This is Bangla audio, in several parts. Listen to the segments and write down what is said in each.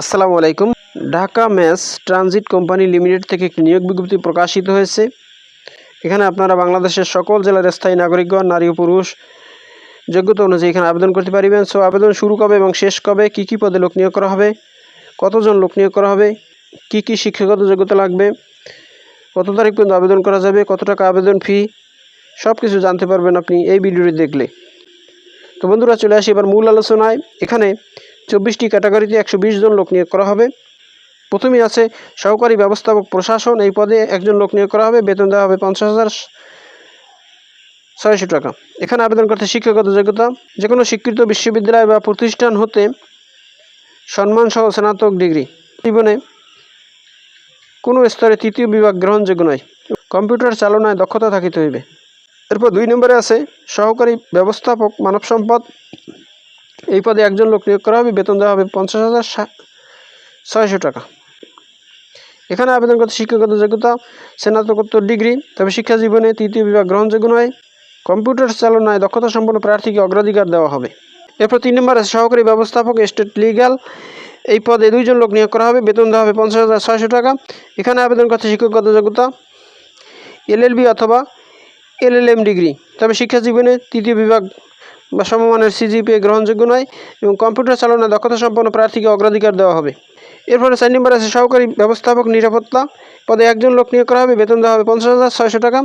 আসসালামু আলাইকুম। Dhaka mass transit company limited থেকে একটি নিয়োগ বিজ্ঞপ্তি প্রকাশিত হয়েছে। এখানে আপনারা বাংলাদেশের সকল জেলার স্থায়ী নাগরিকগণ, নারী ও পুরুষ, যোগ্যতা অনুযায়ী এখানে আবেদন করতে পারবেন। সো, আবেদন শুরু কবে এবং শেষ কবে, কী কী পদে লোক নিয়োগ করা হবে, কতজন লোক নিয়োগ করা হবে, কী কী শিক্ষাগত যোগ্যতা লাগবে, কত তারিখ পর্যন্ত আবেদন করা যাবে, কত টাকা আবেদন ফি সব কিছু জানতে পারবেন আপনি এই ভিডিওটি দেখলে। তো বন্ধুরা, চলে আসি এবার মূল আলোচনায়। এখানে চব্বিশটি ক্যাটাগরিতে একশো বিশ জন লোক নিয়োগ করা হবে। প্রথমেই আছে সহকারী ব্যবস্থাপক প্রশাসন। এই পদে একজন লোক নিয়োগ করা হবে। বেতন দেওয়া হবে পঞ্চাশ হাজার ছয়শো টাকা। এখানে আবেদন করতে শিক্ষাগত যোগ্যতা যে কোনো স্বীকৃত বিশ্ববিদ্যালয় বা প্রতিষ্ঠান হতে সম্মানসহ স্নাতক ডিগ্রি। জীবনে কোনো স্তরে তৃতীয় বিভাগ গ্রহণযোগ্য নয়। কম্পিউটার চালনায় দক্ষতা থাকিতে হইবে। এরপর দুই নম্বরে আছে সহকারী ব্যবস্থাপক মানব সম্পদ। এই পদে একজন লোক নিয়োগ করা হবে, বেতন দেওয়া হবে পঞ্চাশ হাজার ছয়শো টাকা। এখানে আবেদন করতে শিক্ষাগত যোগ্যতা, স্নাতকোত্তর ডিগ্রি, তবে শিক্ষা জীবনে তৃতীয় বিভাগ গ্রহণযোগ্য নয়, কম্পিউটার চালনায় দক্ষতা সম্পন্ন প্রার্থীকে অগ্রাধিকার দেওয়া হবে। এরপর তিন নম্বর সহকারী ব্যবস্থাপক, স্টেট লিগ্যাল, এই পদে দুইজন লোক নিয়োগ করা হবে, বেতন দেওয়া হবে পঞ্চাশ হাজার ছয়শো টাকা। এখানে আবেদন করতে শিক্ষকগত যোগ্যতা এলএলবি অথবা এলএলএম ডিগ্রি, তবে শিক্ষা জীবনে তৃতীয় বিভাগ বা সমমানের সিজিপিএ গ্রহণযোগ্য নয় এবং কম্পিউটার চালনায় দক্ষতা সম্পন্ন প্রার্থীকে অগ্রাধিকার দেওয়া হবে। এরপরে চার নম্বর আছে সহকারী ব্যবস্থাপক নিরাপত্তা পদে একজন লোক নিয়োগ করা হবে, বেতন দেওয়া হবে পঞ্চাশ হাজার ছয়শো টাকা।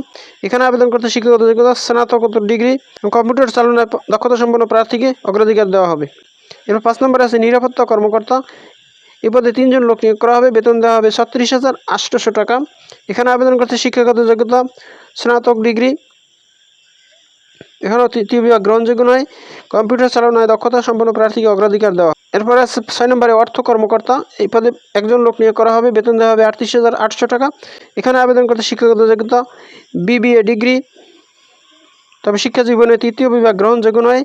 এখানে আবেদন করতে শিক্ষাগত যোগ্যতা, স্নাতকোত্তর ডিগ্রি এবং কম্পিউটার চালনায় দক্ষতা সম্পন্ন প্রার্থীকে অগ্রাধিকার দেওয়া হবে। এরপর পাঁচ নম্বর আছে নিরাপত্তা কর্মকর্তা। এ পদে তিনজন লোক নিয়োগ করা হবে, বেতন দেওয়া হবে ছত্রিশ হাজার আটশোশো টাকা। এখানে আবেদন করতে শিক্ষাগত যোগ্যতা, স্নাতক ডিগ্রি এখানেও তৃতীয় বিভাগ গ্রহণযোগ্য নয়, কম্পিউটার চালনায় দক্ষতা সম্পন্ন প্রার্থীকে অগ্রাধিকার দেওয়া। এরপরে ছয় নম্বরে অর্থ কর্মকর্তা, এই পদে একজন লোক নিয়োগ করা হবে, বেতন দেওয়া হবে আটত্রিশ হাজার আটশো টাকা। এখানে আবেদন করতে শিক্ষাগত যোগ্যতা, বিবিএ ডিগ্রি, তবে শিক্ষা জীবনে তৃতীয় বিভাগ গ্রহণযোগ্য নয়।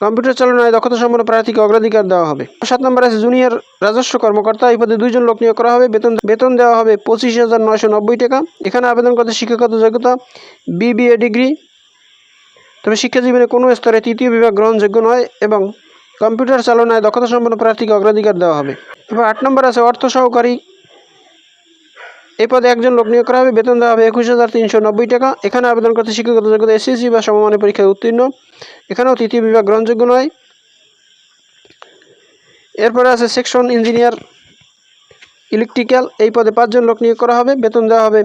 কম্পিউটার চালনায় দক্ষতা সম্পন্ন প্রার্থীকে অগ্রাধিকার দেওয়া হবে। সাত নম্বর আছে জুনিয়র রাজস্ব কর্মকর্তা, এই পদে দুইজন লোক নিয়োগ করা হবে, বেতন বেতন দেওয়া হবে পঁচিশ হাজার নয়শো নব্বই টাকা। এখানে আবেদন করতে শিক্ষাগত যোগ্যতা, বিবিএ ডিগ্রি তবে শিক্ষা জীবনে কোনো স্তরে তৃতীয় বিভাগ গ্রহণযোগ্য নয় এবং কম্পিউটার চালনায় দক্ষতা সম্পন্ন প্রার্থীকে অগ্রাধিকার দেওয়া হবে। এবার আট নম্বর আছে অর্থ সহকারী। এই পদে একজন লোক নিয়োগ করা হবে। বেতন দেওয়া হবে একুশ হাজার তিনশো নব্বই টাকা। এখানে আবেদন করতে শিক্ষাগত যোগ্যতা এসএসসি বা সমমানের পরীক্ষায় উত্তীর্ণ। এখানেও তৃতীয় বিভাগ গ্রহণযোগ্য নয়। এরপরে আছে সেকশন ইঞ্জিনিয়ার ইলেকট্রিক্যাল। এই পদে পাঁচজন লোক নিয়োগ করা হবে। বেতন দেওয়া হবে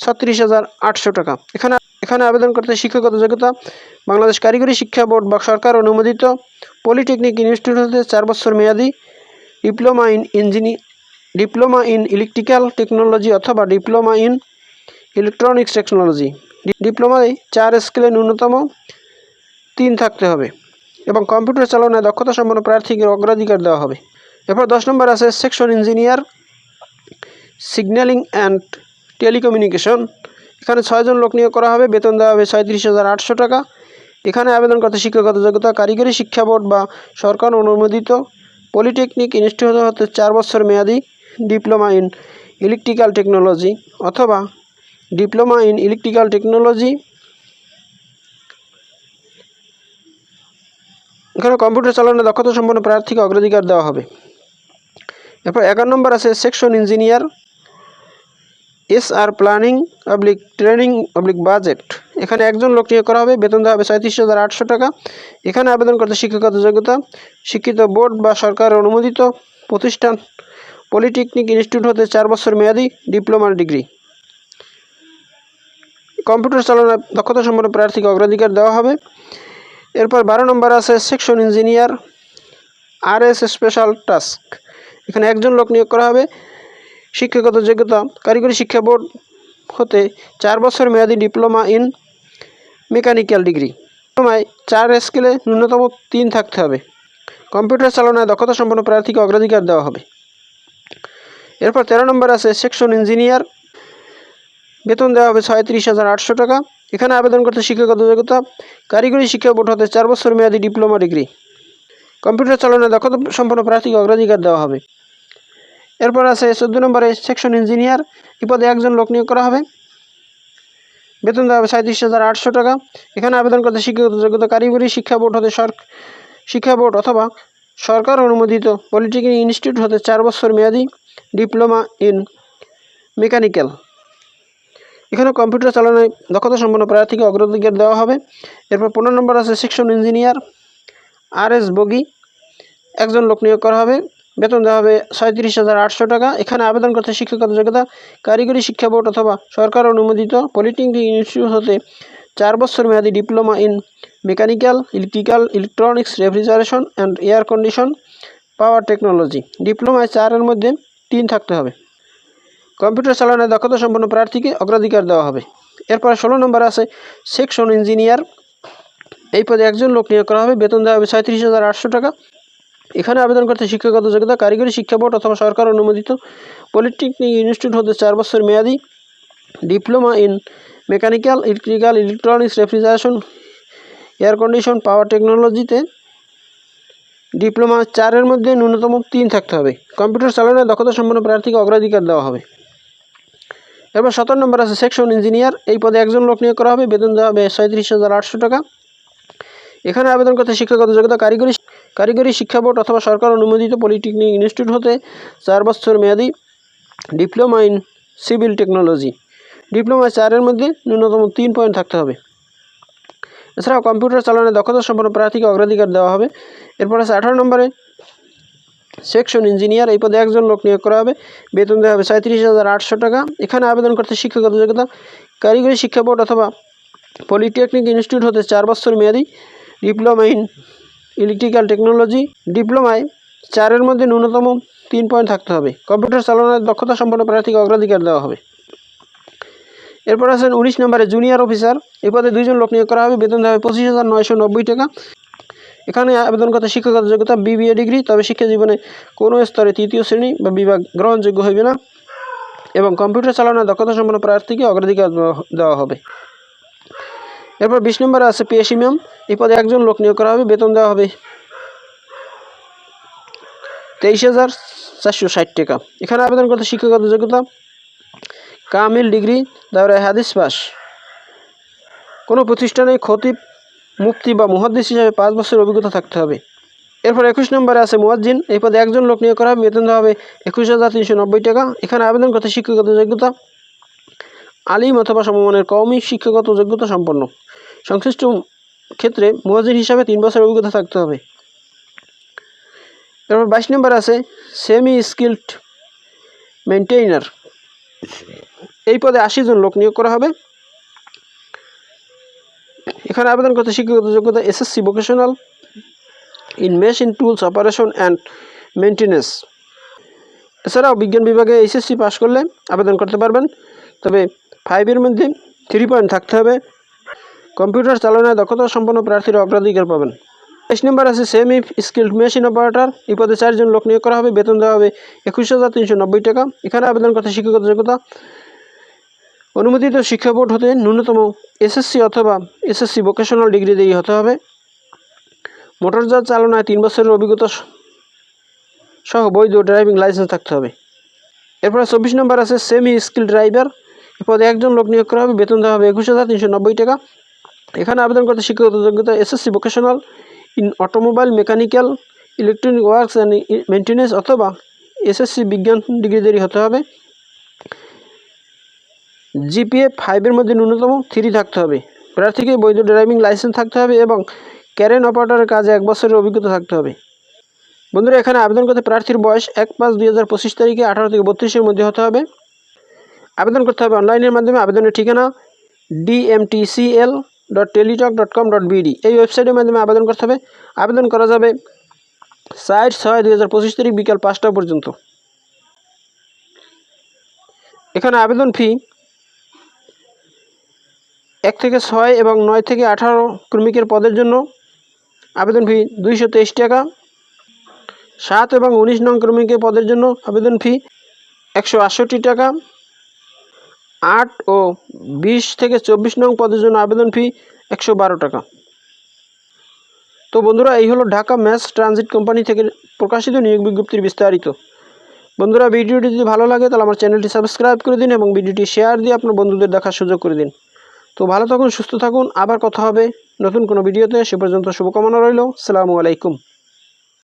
ছত্রিশ হাজার আটশো টাকা। এখানে এখানে আবেদন করতে শিক্ষাগত যোগ্যতা, বাংলাদেশ কারিগরি শিক্ষা বোর্ড বা সরকার অনুমোদিত পলিটেকনিক ইনস্টিটিউট হতে চার বছর মেয়াদি diploma in engine diploma in electrical technology অথবা ডিপ্লোমা ইন ইলেকট্রনিক্স টেকনোলজি। ডিপ্লোমায় চার স্কেলে ন্যূনতম তিন থাকতে হবে এবং কম্পিউটার চালনায় দক্ষতা সম্পন্ন প্রার্থীকে অগ্রাধিকার দেওয়া হবে। এরপর দশ নম্বর আছে section engineer signalling and telecommunication. এখানে ছয়জন লোক নিয়োগ করা হবে। বেতন দেওয়া হবে ছয়ত্রিশ হাজার আটশো টাকা। এখানে আবেদন করতে শিক্ষাগত যোগ্যতা, কারিগরি শিক্ষা বোর্ড বা সরকার অনুমোদিত। পলিটেকনিক ইনস্টিটিউট হতে চার বছর মেয়াদি। ডিপ্লোমা ইন ইলেকট্রিক্যাল টেকনোলজি অথবা ডিপ্লোমা ইন ইলেকট্রিক্যাল টেকনোলজি। এখানে কম্পিউটার চালানোর দক্ষতা সম্পন্ন প্রার্থীকে অগ্রাধিকার দেওয়া হবে। এরপর এগারো নম্বর আছে section engineer. S R planning, public training, public budget. এখানে একজন লোক নিয়োগ করা হবে, বেতন দেওয়া হবে সাঁত্রিশ হাজার আটশো টাকা। এখানে আবেদন করতে শিক্ষাগত যোগ্যতা, শিক্ষিত বোর্ড বা সরকার অনুমোদিত প্রতিষ্ঠান, পলিটেকনিক ইনস্টিটিউট হতে চার বছর মেয়াদি ডিপ্লোমার ডিগ্রি। কম্পিউটার চালনায় দক্ষতা সম্পন্ন প্রার্থীকে অগ্রাধিকার দেওয়া হবে। এরপর বারো নম্বর আছে section engineer R S special task. এখানে একজন লোক নিয়োগ করা হবে শিক্ষাগত যোগ্যতা, কারিগরি শিক্ষা বোর্ড হতে চার বছর মেয়াদি ডিপ্লোমা ইন মেকানিক্যাল ডিগ্রি। ডিপ্লোমায় চার স্কেলে ন্যূনতম তিন থাকতে হবে। কম্পিউটার চালনায় দক্ষতা সম্পন্ন প্রার্থীকে অগ্রাধিকার দেওয়া হবে। এরপর তেরো নম্বর আছে সেকশন ইঞ্জিনিয়ার। বেতন দেওয়া হবে ছয়ত্রিশ হাজার আটশো টাকা। এখানে আবেদন করতে শিক্ষাগত যোগ্যতা, কারিগরি শিক্ষা বোর্ড হতে চার বছর মেয়াদি ডিপ্লোমা ডিগ্রি। কম্পিউটার চালনায় দক্ষতা সম্পন্ন প্রার্থীকে অগ্রাধিকার দেওয়া হবে। এরপর আছে চোদ্দ নম্বরে সেকশন ইঞ্জিনিয়ার। এই পদে একজন লোক নিয়োগ করা হবে। বেতন দেওয়া হবে সাঁত্রিশ হাজার আটশো টাকা। এখানে আবেদন করতে শিক্ষাগত যোগ্যতা কারিগরি শিক্ষা বোর্ড হতে সর শিক্ষা বোর্ড অথবা সরকার অনুমোদিত পলিটেকনিক ইনস্টিটিউট হতে চার বছর মেয়াদি ডিপ্লোমা ইন মেকানিক্যাল। এখানে কম্পিউটার চালানোয় দক্ষতা সম্পন্ন প্রার্থীকে অগ্রাধিকার দেওয়া হবে। এরপর পনেরো নম্বর আছে section engineer R S bogie. একজন লোক নিয়োগ করা হবে। বেতন দেওয়া হবে সাঁত্রিশ হাজার আটশো টাকা। এখানে আবেদন করতে শিক্ষাগত যোগ্যতা, কারিগরি শিক্ষা বোর্ড অথবা সরকার অনুমোদিত। পলিটেকনিক ইনস্টিটিউট হতে চার বছর মেয়াদী diploma in mechanical, electrical, electronics, refrigeration and air condition, power technology. ডিপ্লোমায় চারের মধ্যে তিন থাকতে হবে। কম্পিউটার চালানোর দক্ষতা সম্পন্ন প্রার্থীকে অগ্রাধিকার দেওয়া হবে। এরপরে ষোলো নম্বর আছে সেকশন ইঞ্জিনিয়ার। এই পদে একজন লোক নিয়োগ করা হবে। বেতন দেওয়া হবে সাঁত্রিশ হাজার আটশো টাকা। এখানে আবেদন করতে শিক্ষাগত যোগ্যতা, কারিগরি শিক্ষা বোর্ড অথবা সরকার অনুমোদিত। পলিটেকনিক ইনস্টিটিউট হতে চার বছর মেয়াদি। Diploma in mechanical, electrical, electronics, refrigeration, air condition, power টেকনোলজিতে। ডিপ্লোমা চারের মধ্যে ন্যূনতম তিন থাকতে হবে। কম্পিউটার চালানোর দক্ষতা সম্পন্ন প্রার্থীকে অগ্রাধিকার দেওয়া হবে। এরপর সতেরো নম্বর আছে, সেকশন ইঞ্জিনিয়ার। এই পদে একজন লোক নিয়োগ করা হবে। বেতন দেওয়া হবে সাঁত্রিশ হাজার আটশো টাকা। এখানে আবেদন করতে শিক্ষাগত যোগ্যতা, কারিগরি কারিগরি শিক্ষা বোর্ড অথবা সরকার অনুমোদিত পলিটেকনিক ইনস্টিটিউট হতে চার বছর মেয়াদি diploma in civil technology. Diploma চারের মধ্যে ন্যূনতম তিন পয়েন্ট থাকতে হবে। এছাড়াও কম্পিউটার চালানোর দক্ষতা সম্পন্ন প্রার্থীকে অগ্রাধিকার দেওয়া হবে। এরপর আছে আঠারো নম্বরে সেকশন ইঞ্জিনিয়ার, এই পদে একজন লোক নিয়োগ করা হবে। বেতন দেওয়া হবে সাঁত্রিশ হাজার আটশো টাকা। এখানে আবেদন করতে শিক্ষাগত যোগ্যতা কারিগরি শিক্ষা বোর্ড অথবা পলিটেকনিক ইনস্টিটিউট হতে চার বছর মেয়াদি ডিপ্লোমা ইন ইলেকট্রিক্যাল টেকনোলজি ডিপ্লোমায় চারের মধ্যে ন্যূনতম তিন পয়েন্ট থাকতে হবে। কম্পিউটার চালানোর দক্ষতা সম্পন্ন প্রার্থীকে অগ্রাধিকার দেওয়া হবে। এরপর আছেন উনিশ নম্বরে জুনিয়র অফিসার। এই পদে দুইজন লোক নিয়োগ করা হবে। বেতন দেওয়া হবে পঁচিশ হাজার নয়শো নব্বই টাকা। এখানে আবেদন করতে শিক্ষাগত যোগ্যতা, বিবিএ ডিগ্রি, তবে শিক্ষা জীবনে কোনো স্তরে তৃতীয় শ্রেণি বা বিভাগ গ্রহণযোগ্য হইবে না এবং কম্পিউটার চালানোর দক্ষতা সম্পন্ন প্রার্থীকে অগ্রাধিকার দেওয়া হবে। এরপর বিশ নম্বরে আছে পিএসি ম্যাম। এই পদে একজন লোক নিয়োগ করা হবে, বেতন দেওয়া হবে তেইশ হাজার চারশো ষাট টাকা। এখানে আবেদন করতে শিক্ষাগত যোগ্যতা, কামিল ডিগ্রি, তারপরে হাদিস পাস। কোনো প্রতিষ্ঠানে খতিব মুক্তি বা মুহাদ্দিস হিসাবে পাঁচ বছরের অভিজ্ঞতা থাকতে হবে। এরপর একুশ নম্বরে আছে মুয়াজ্জিন। এই পদে একজন লোক নিয়োগ করা হবে, বেতন দেওয়া হবে একুশ হাজার তিনশো নব্বই টাকা। এখানে আবেদন করতে শিক্ষাগত যোগ্যতা, আলিম অথবা সমমানের কওমি শিক্ষাগত যোগ্যতা সম্পন্ন। সংশ্লিষ্ট ক্ষেত্রে মুয়াজ্জিন হিসাবে তিন বছরের অভিজ্ঞতা থাকতে হবে। তারপর বাইশ নম্বর আছে সেমি স্কিল্ড মেনটেইনার এই পদে আশি জন লোক নিয়োগ করা হবে। এখানে আবেদন করতে শিক্ষাগত যোগ্যতা SSC vocational in machine tools operation and maintenance এছাড়াও বিজ্ঞান বিভাগে এইচএসসি পাশ করলে আবেদন করতে পারবেন। তবে ফাইভের মধ্যে থ্রি পয়েন্ট থাকতে হবে। কম্পিউটার চালনায় দক্ষতা সম্পন্ন প্রার্থীরা অগ্রাধিকার পাবেন। তেইশ নম্বর আছে সেম সেমি স্কিল্ড মেশিন অপারেটর এই পদে চারজন লোক নিয়োগ করা হবে। বেতন দেওয়া হবে একুশ হাজার তিনশো নব্বই টাকা। এখানে আবেদন করতে শিক্ষাগত যোগ্যতা। অনুমোদিত শিক্ষা বোর্ড হতে ন্যূনতম এসএসসি অথবা এসএসসি ভোকেশনাল ডিগ্রি দিয়ে হতে হবে। মোটরযান চালনায় তিন বছরের অভিজ্ঞতা সহ বৈধ ড্রাইভিং লাইসেন্স থাকতে হবে। এরপরে চব্বিশ নম্বর আছে সেমি স্কিল ড্রাইভার এ পদে একজন লোক নিয়োগ করা হবে। বেতন দেওয়া হবে একুশ হাজার তিনশো নব্বই টাকা। এখানে আবেদন করতে শিক্ষাগত যোগ্যতা SSC vocational in automobile mechanical electronic works and maintenance অথবা এসএসসি বিজ্ঞান ডিগ্রিদেরই হতে হবে। জিপিএ ফাইভের মধ্যে ন্যূনতম থ্রি থাকতে হবে। প্রার্থীকে বৈধ ড্রাইভিং লাইসেন্স থাকতে হবে এবং ক্যারেন অপারেটরের কাজে এক বছরের অভিজ্ঞতা থাকতে হবে। বন্ধুরা, এখানে আবেদন করতে প্রার্থীর বয়স এক পাঁচ দুই হাজার পঁচিশ তারিখে আঠারো থেকে বত্রিশের মধ্যে হতে হবে। আবেদন করতে হবে অনলাইনের মাধ্যমে। আবেদনের ঠিকানা DMTCL dot Teletalk dot com dot BD এই ওয়েবসাইটের মাধ্যমে আবেদন করতে হবে। আবেদন করা যাবে সাত ছয় দুই হাজার পঁচিশ তারিখ বিকাল পাঁচটা পর্যন্ত। এখানে আবেদন ফি এক থেকে ছয় এবং নয় থেকে আঠারো ক্রমিকের পদের জন্য আবেদন ফি দুইশো তেইশ টাকা। সাত এবং উনিশ নং ক্রমিকের পদের জন্য আবেদন ফি একশো আটষট্টি টাকা। আট ও বিশ থেকে চব্বিশ নং পদের জন্য আবেদন ফি একশো বারো টাকা। তো বন্ধুরা, এই হলো ঢাকা ম্যাস ট্রানজিট কোম্পানি থেকে প্রকাশিত নিয়োগ বিজ্ঞপ্তির বিস্তারিত। বন্ধুরা, ভিডিওটি যদি ভালো লাগে, তাহলে আমার চ্যানেলটি সাবস্ক্রাইব করে দিন এবং ভিডিওটি শেয়ার দিয়ে আপনার বন্ধুদের দেখার সুযোগ করে দিন। তো ভালো থাকুন, সুস্থ থাকুন, আবার কথা হবে নতুন কোনো ভিডিওতে। সে পর্যন্ত শুভকামনা রইল। সালামু আলাইকুম।